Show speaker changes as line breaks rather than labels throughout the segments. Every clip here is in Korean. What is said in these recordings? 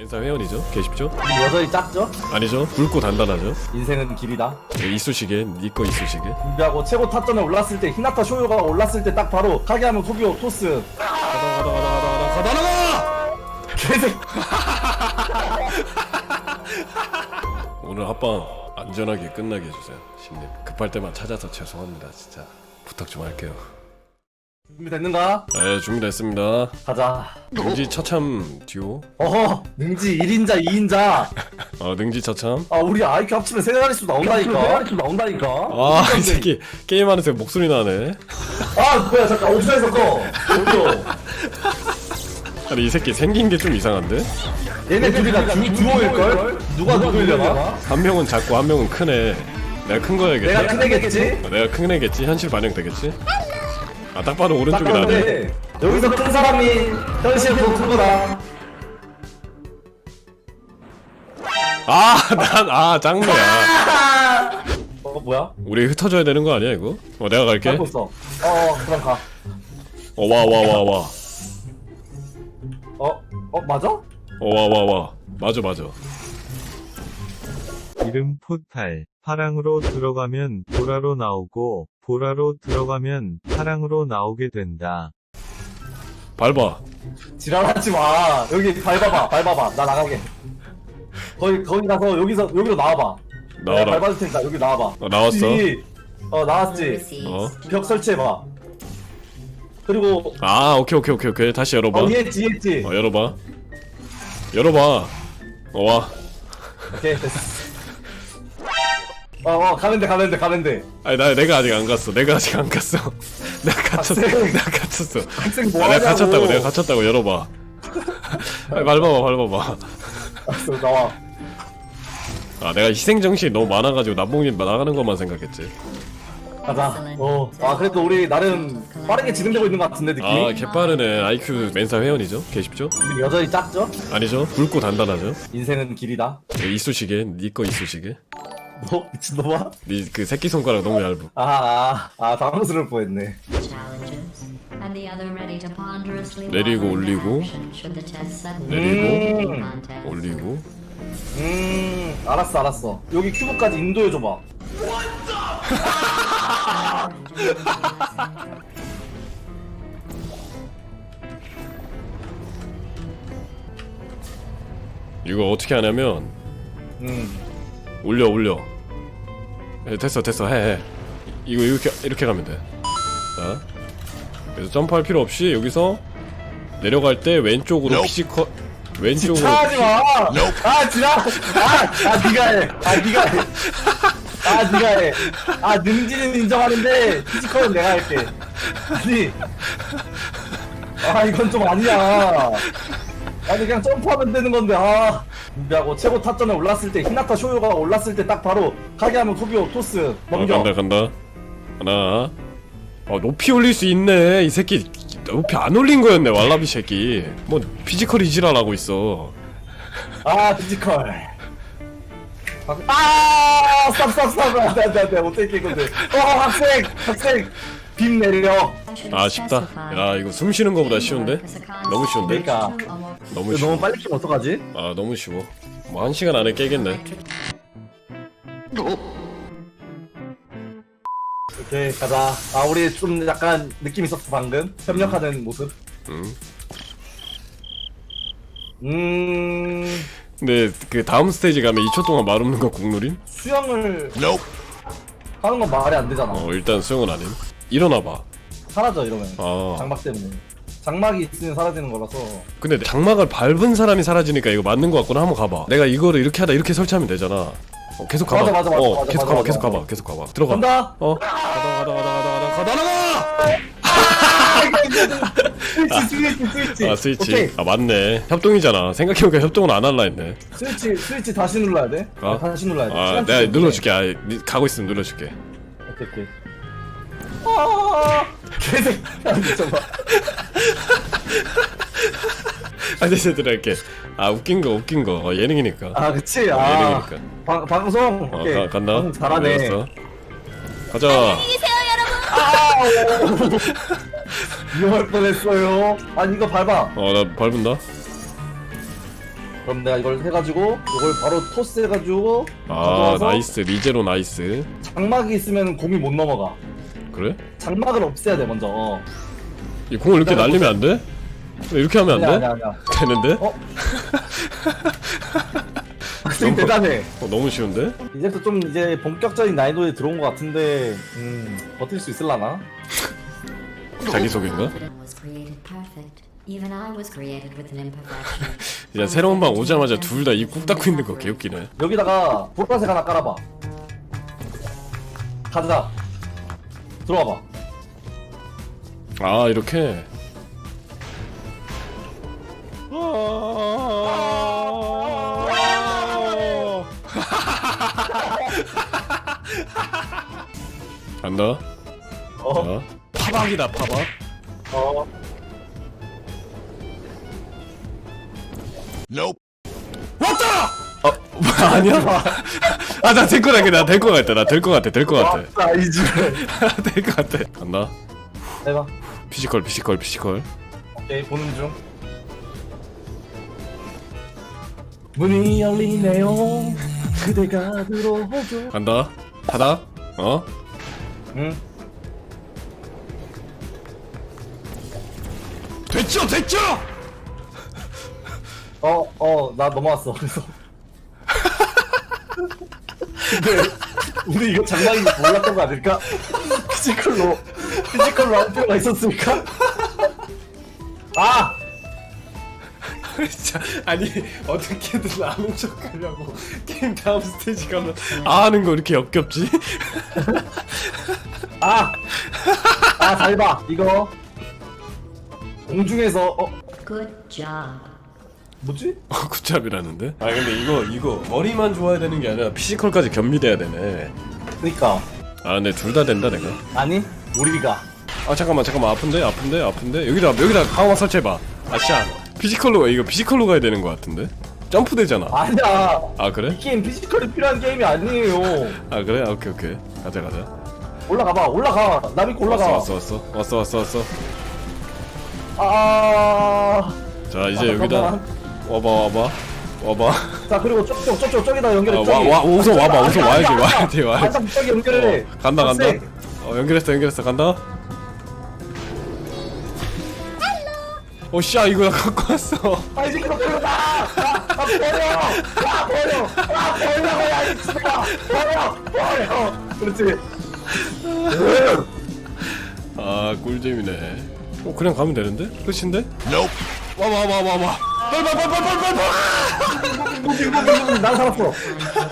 멘사 회원이죠? 계십죠?
여전히 작죠?
아니죠? 굵고 단단하죠?
인생은 길이다.
네, 이쑤시개, 니꺼 이쑤시개.
준비하고 최고 타점에 올랐을 때 히나타 쇼요가 올랐을 때 딱 바로 카게하면 소비오 토스.
가다 가다 가다 가다 가다 가다 나가!
개새.
오늘 합방 안전하게 끝나게 해주세요, 신님. 급할 때만 찾아서 죄송합니다, 진짜. 부탁 좀 할게요.
준비됐는가?
네, 준비됐습니다.
가자.
능지 처참 듀오.
어허 능지 1인자 2인자.
어, 능지 처참.
아 우리 아이큐 합치면 세 자릿수 나온다니까. 세 자릿수 나온다니까.
아, 이 새끼 게임하는 새 목소리 나네.
아 뭐야 잠깐 어디서 꺼. 어디요?
아니, 이 새끼 생긴 게 좀 이상한데?
얘네 둘이 다 듀- 듀오일걸? 누가 누구려나?
한 명은 작고 한 명은 크네. 내가 큰 거야겠지?
내가 큰 애겠지?
어, 내가 큰 애겠지? 현실 반영 되겠지? 아, 딱 봐도
딱
오른쪽이 나네.
봤는데 여기서 큰 사람이 현실에 더큰 거다.
아, 난, 아, 짱구야.
어 뭐야?
우리 흩어져야 되는 거 아니야, 이거? 어, 내가 갈게.
알고 있어. 어 그럼 가.
어, 와, 와, 와, 와.
어? 어 맞아?
어, 와, 와, 와. 맞아, 맞아.
이름 포탈. 파랑으로 들어가면 보라로 나오고, 보라로 들어가면 파랑으로 나오게 된다.
밟아.
지랄하지 마. 여기 밟아봐. 밟아봐. 나 나가게. 거기 거기 가서 여기서 여기로 나와봐. 내가
나와라.
밟아줄 테니까 여기 나와봐.
어, 나왔어.
여기, 어 나왔지.
어.
벽 설치해봐. 그리고
아, 오케이, 오케이, 오케이, 오케이. 다시 열어봐.
어 이해했지 이해했지.
어, 열어봐. 열어봐. 어, 와.
오케이 됐어. 어 어 가면 돼 가면 돼 가면 돼.
아니, 나, 내가 아직 안 갔어. 내가 아직 안 갔어. 내가 갇혔어.
학생.
내가 갇혔어.
학생 뭐
아, 내가. 갇혔다고, 내가 갇혔다고. 열어봐. 아니, 밟아봐, 밟아봐.
알았어 나와.
아, 내가 희생 정신이 너무 많아가지고 남봉님 나가는 것만 생각했지.
가자. 어. 아 그래도 우리 나름 빠르게 진행되고 있는 것 같은데 느낌이.
아, 개빠르네. IQ 멘사 회원이죠? 계십죠?
여전히 작죠?
아니죠? 굵고 단단하죠?
인생은 길이다.
네, 이쑤시개, 니꺼 이쑤시개.
너 미친놈아?
니그 새끼 손가락 너무 얇아.
아, 아, 아, 당황스러울 뻔했네.
내리고 올리고. 내리고
음.
올리고.
음, 알았어, 알았어. 여기 큐브까지 인도해 줘봐.
이거 어떻게 하냐면
음,
올려 올려. 예, 됐어 됐어 해 해. 이거 이렇게 이렇게 가면 돼. 자. 그래서 점프할 필요 없이 여기서 내려갈 때 왼쪽으로 피지컬 왼쪽으로
차하지 마! 아, 지나! 아, 아, 니가 해! 아, 니가 해! 아, 니가 해! 아, 능지는 인정하는데, 피지컬은 내가 할게. 아니. 아, 이건 좀 아니야. 아니, 그냥 점프하면 되는 건데, 아. 준비하고 최고 타점에 올랐을 때, 히나타 쇼요가 올랐을 때 딱 바로, 카게하면 소비오 토스,
어,
넘겨.
간다 간다. 하나. 어 높이 올릴 수 있네. 이 새끼 높이 안 올린 거였네 왈라비 새끼. 뭐 피지컬 이지랄하고 있어.
아 피지컬. 아 스탑 안돼 안돼 안돼. 못할게 이건데 어 학생 학생. 빔 내려.
아 쉽다. 야 이거 숨 쉬는 거보다 쉬운데? 너무 쉬운데?
그러니까.
너무
이거
쉬워.
너무 빨리 키면 어떡하지?
아 너무 쉬워. 뭐 한 시간 안에 깨겠네.
오케이 가자. 아 우리 좀 약간 느낌 있었어 방금? 협력하는 모습?
음.
음.
근데 그 다음 스테이지 가면 2초 동안 말 없는 거 국룰임?
수영을 하는 건 말이 안 되잖아.
어 일단 수영은 아님. 일어나봐.
사라져 이러면.
아.
장막 때문에 장막이 있으면 사라지는 거라서.
근데 장막을 밟은 사람이 사라지니까 이거 맞는 거 같구나. 한번 가봐. 내가 이거를 이렇게 하다 이렇게 설치하면 되잖아. 어, 계속 가봐.
맞아, 맞아, 맞아,
어
맞아,
계속
맞아,
가봐
맞아,
계속. 가봐 계속 가봐. 들어가.
간다!
어? 가다 가다 가다 가다 가다 가다 나가
스위치 스위치 스위치.
아 스위치.
오케이.
아 맞네. 협동이잖아. 생각해보니까 협동은 안 할라 했네.
스위치 스위치 다시 눌러야 돼.
어?
다시 눌러야 돼.
아
시간
내가. 눌러줄게. 아 니- 가고 있으면 눌러줄게.
오케이 오케이. 아 개새. 잠깐만.
아 이제 들어갈게 아 웃긴 거 웃긴 거 어, 예능이니까
아 그치.
어,
아
예능이니까
방 방송.
어
오케이.
가, 간다
방송 잘하네.
알았어. 가자
위험할 뻔했어요. 아니 이거 밟아.
어 나 밟은다
그럼 내가 이걸 해가지고 이걸 바로 토스 해가지고
아
가져와서
나이스 리제로 나이스
장막이 있으면 공이 못 넘어가
그래?
장막을 없애야 돼 먼저 어.
이 공을 이렇게 날리면 안 돼? 왜 이렇게 하면
아니야
안 돼?
아니야 아니야
되는데?
어? 학생 대단해
어, 너무 쉬운데?
이제부터 좀 이제 본격적인 난이도에 들어온 것 같은데 음 버틸 수 있을라나?
자기소개인가?
Confident was created perfect. Even I was created with an imperfection.
야 새로운 방 오자마자 둘 다 입 꾹 닫고 있는 거 개웃기네
여기다가 보라색 하나 깔아봐 가자 들어와봐
아 이렇게 간다
어?
자 파박이다 파박
어?
왔다! 어, 뭐, 아니야? 아, 나 될 거 같아, 나 될 거 같아, 나 될 거 같아, 될 거 같아.
왔다 이제
될 거 같아. 간다.
해봐
피지컬, 피지컬, 피지컬.
오케이 보는 중 문이 열리네요 그대가 들어오죠
간다. 하다. 어?
응
됐죠, 됐죠!
어, 어, 나 넘어왔어. 그래서. 근데, 우리 이거 장난인지 몰랐던 거 아닐까? 피지컬로, 피지컬로 할 필요가 있었을까? 아!
진짜, 아니, 어떻게든 아는 척 하려고. 게임 다음 스테이지 가면, 아 하는 거 이렇게 역겹지?
아! 아, 잘 봐. 이거. 공중에서, 어,
Good job.
뭐지?
어, 굿잡이라는데? 아, 근데 이거, 이거, 머리만 좋아야 되는 게 아니라 피지컬까지 겸비돼야 되네.
그니까.
아, 근데 둘 다 된다, 내가.
아니, 우리가.
아 잠깐만 잠깐만 아픈데 아픈데 아픈데 여기다 여기다 강화 설치해봐 아씨야 피지컬로 이거 피지컬로 가야 되는 거 같은데 점프 되잖아
아니야.
아 그래
이 게임 피지컬이 필요한 게임이 아니에요.
아 그래 아, 오케이 오케이 가자 가자
올라가봐, 올라가. 나 믿고 올라가.
왔어 왔어 왔어 왔어 왔어 왔어
아.
자 이제
아,
여기다
잠깐만.
와봐 와봐 와봐
자 그리고 저쪽 저쪽 저기다 연결해
아,
저기.
와, 와, 우선 와봐,
아니,
우선
아니,
와야지,
아니,
와야지, 와야지.
간다 저기 연결해
어, 간다 간다
학생.
어 연결했어 연결했어 간다 어 씨야 이거 나 갖고 왔어
아 이제 그거 버려 나! 아, 아 버려! 아 버려! 아 버려고 야이 친구야! 버려! 버려! 그렇지
아 꿀잼이네 어 그냥 가면 되는데 끝인데 와봐 와봐 와 봐 빨리 빨리 빨리 빨리 빨리
무빙 난 살았어.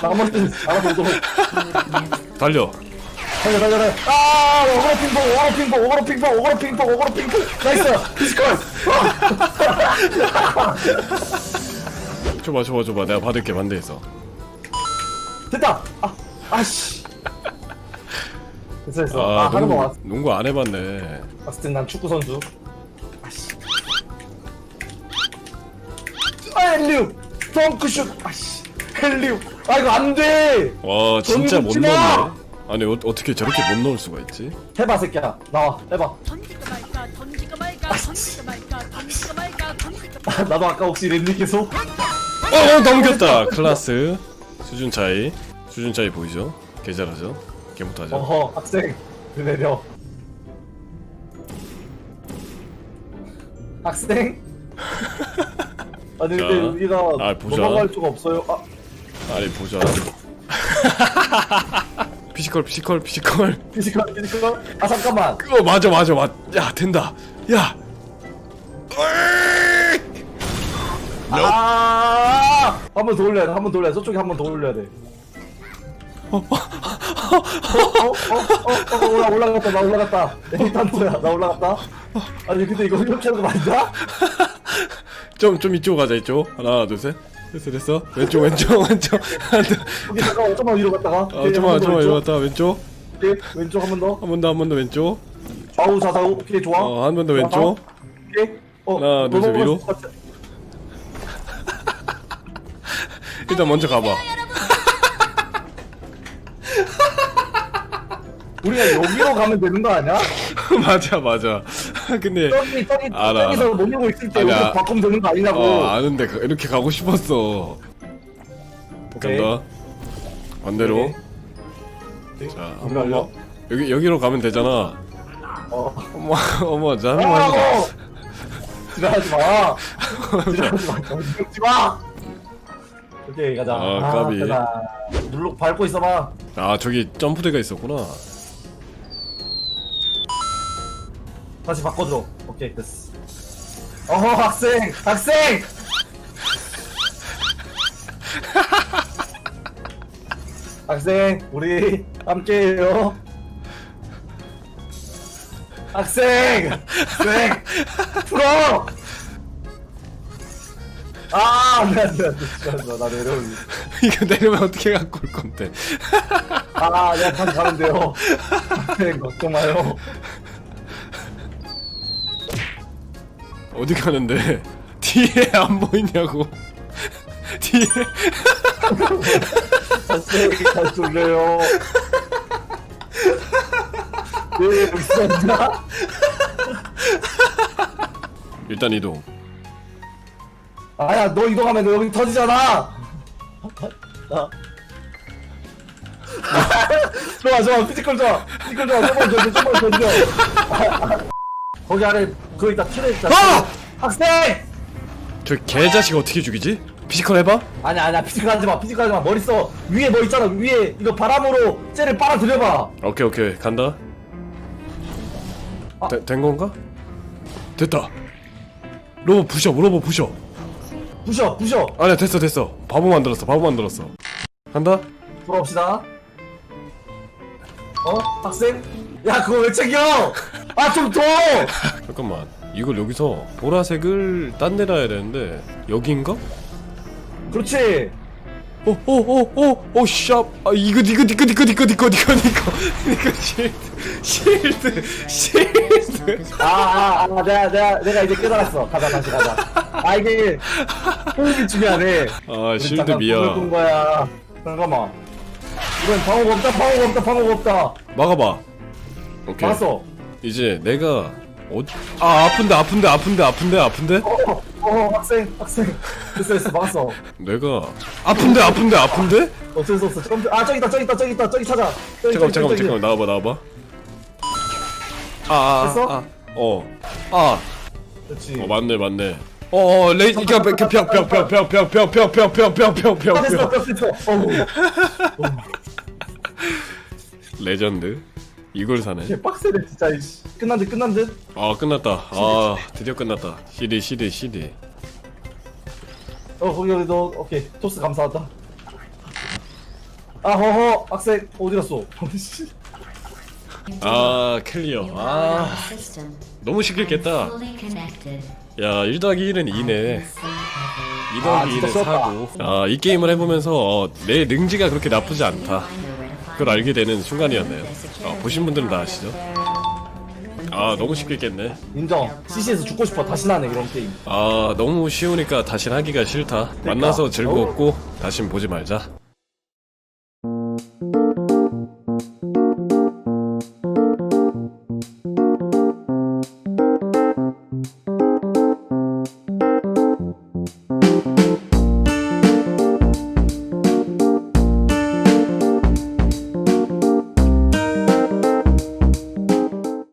나머지 알아서 너
달려.
달려 달려 달려. 아 오그로 핑퐁 오그로 핑퐁 오그로 핑퐁 오그로 핑퐁 오그로 핑퐁. 나이스. 피지컬
줘봐 줘봐 줘봐. 내가 받을게 반대에서.
됐다. 아 아씨. 됐어 됐어.
아,
아 하는 거
농구,
왔어.
농구 안 해봤네.
봤을 땐난 축구 선수. 덩크슛. 아씨. 헬리우. 아 이거 안 돼.
와 진짜 못
마!
넣네 아니 어, 어떻게 저렇게 못 넣을 수가 있지?
해봐 새끼야. 나와. 해봐.
말까 말까 말까 말까
아, 나도 아까 혹시 랜디 계속.
어, 어 넘겼다 클라스 수준 차이 수준 차이 보이죠? 개 잘하죠? 개 못하죠?
어허 학생. 내려. 학생. 아니 근데
자.
우리가
아, 보자.
넘어갈 수가 없어요. 아
아니 보자 피지컬 피지컬 피지컬
피지컬 피지컬. 아 잠깐만.
어 맞아 맞아 맞 야 된다 야
아! 한 번 더 올려야 돼. 한 번 더 올려야 돼. 저쪽에 한 번 더 올려야 돼. 어, 어, 어, 어, 어, 올라, 올라갔다, 나 올라갔다. 에이탄토야, 나 올라갔다. 아니, 근데 이거 이렇게 하는 거 맞냐?
좀, 좀 이쪽 가자, 이쪽. 하나, 둘, 셋. 됐어, 됐어. 왼쪽, 왼쪽, 왼쪽. 하나, 둘.
여기 잠깐만, 좀만 위로 갔다가.
어, 좀만, 좀만 이리 왔다. 왼쪽.
오케이, 왼쪽 한 번 더.
한 번 더, 한 번 더 왼쪽.
좌우, 좌우, 오케이, 좋아.
어, 한 번 더 왼쪽.
오케이. 어,
하나, 둘, 셋,
넘어갈
위로.
수 있을 것 같아.
일단 먼저 가봐.
우리가 여기로 가면 되는 거 아니야?
맞아, 맞아. 근데
저기 저기
알아,
저기서. 못 밀고 있을 때
아니야.
여기서 바꾸면 되는 거 아니냐고
어 아는데 그- 이렇게 가고 싶었어
오케이.
간다 반대로
오케이.
자
어디로
한번
갈려?
여기 여기로 가면 되잖아
어
어머 어머 자 한번 해보자
어! 지랄하지 마 지랄하지 마 지랄하지 마 오케이 가자
아, 까비.
가자. 눌러 밟고 있어봐
아 저기 점프대가 있었구나
다시 바꿔줘. 오케이 됐어. 어허 학생! 학생! 학생 우리 함께해요. 학생! 학생! 풀어! 아 안 돼 안 돼 안 돼. 잠깐만 나 내려올리
이거 내리면 어떻게 갖고 올 건데?
아 내가 다시 가는데요. 학생 걱정 마요
어디 가는데? 뒤에 안 보이냐고. 뒤에.
다시 돌려요. 네 있었나?
일단 이동.
아야 너 이동하면 너 여기 터지잖아! 나. 좋아 좋아. 피지컬 좋아. 피지컬 좋아. 좀만 더 좀만 더 줘. 거기 아래 그거 있다 틀에 있다.
아!
학생!
저 개자식 어떻게 죽이지? 피지컬 해봐?
아니야 아니야 피지컬 하지 마 피지컬 하지 마. 머리 써 위에 뭐 있잖아 위에 이거 바람으로 쟤를 빨아들여봐.
오케이 오케이. 간다.
아.
되, 된 건가? 됐다. 로봇 부셔 로봇 부셔.
부셔 부셔.
아니야 됐어 됐어. 바보 만들었어 바보 만들었어. 간다.
돌아옵시다 어? 학생? 야 그거 왜 챙겨 아좀둬
잠깐만 이걸 여기서 보라색을 딴데 놔야 되는데 여기인가?
그렇지
어, 오오오오오 샵 아 이거 이거 이거 이거 이거 이거 이거 이거 이거 실드 실드 실드
아, 아, 아, 내가, 내가, 내가 이제 깨달았어. 가자, 다시 가자. 아, 이게, 호흡이 중요하네.
아 실드
잠깐
미야
꿈을 꾼 거야. 잠깐만. 이건 방어가 없다, 방어가 없다, 방어가 없다.
막아봐 오케이
막았어.
이제 내가 어... 아 아픈데 아픈데 아픈데 아픈데 아픈데
어, 어, 학생, 학생. 됐어, 됐어, 막았어.
내가 아픈데 아픈데 아픈데
어쩔 수 없어. 아, 저기 있다, 저기 있다, 저기 있다, 저기 찾아. 저기,
잠깐만
저기,
잠깐만
저기.
잠깐만 나와봐 나와봐 아아아
됐어?
아, 어. 아,
그렇지.
어 맞네 맞네 어 어 레이 이거 벽벽벽벽벽벽벽벽벽벽벽벽
아, 됐어, 됐어, 됐어. 어우,
레전드 이걸 사네
개 빡세네, 진짜. 이씨. 끝난 듯, 끝난 듯.
아 끝났다 아 드디어 끝났다 CD CD CD
어, 거기, 여기, 너, 오케이. 토스 감사하다. 아, 허허, 학생, 어디 갔어?
아
You
아
are our system,
너무
fully connected.
야 1 더하기 1은 2네
See every
2
아,
더하기
진짜
2는
쉬웠다.
4고 아이 게임을 해보면서 어, 내 능지가 그렇게 나쁘지 않다 그걸 알게 되는 순간이었네요 아, 보신 분들은 다 아시죠? 아 너무 쉽게 깼네
인정. CC에서 죽고 싶어. 다시 나네, 이런 게임.
아 너무 쉬우니까 다신 하기가 싫다 만나서 즐거웠고 다신 보지 말자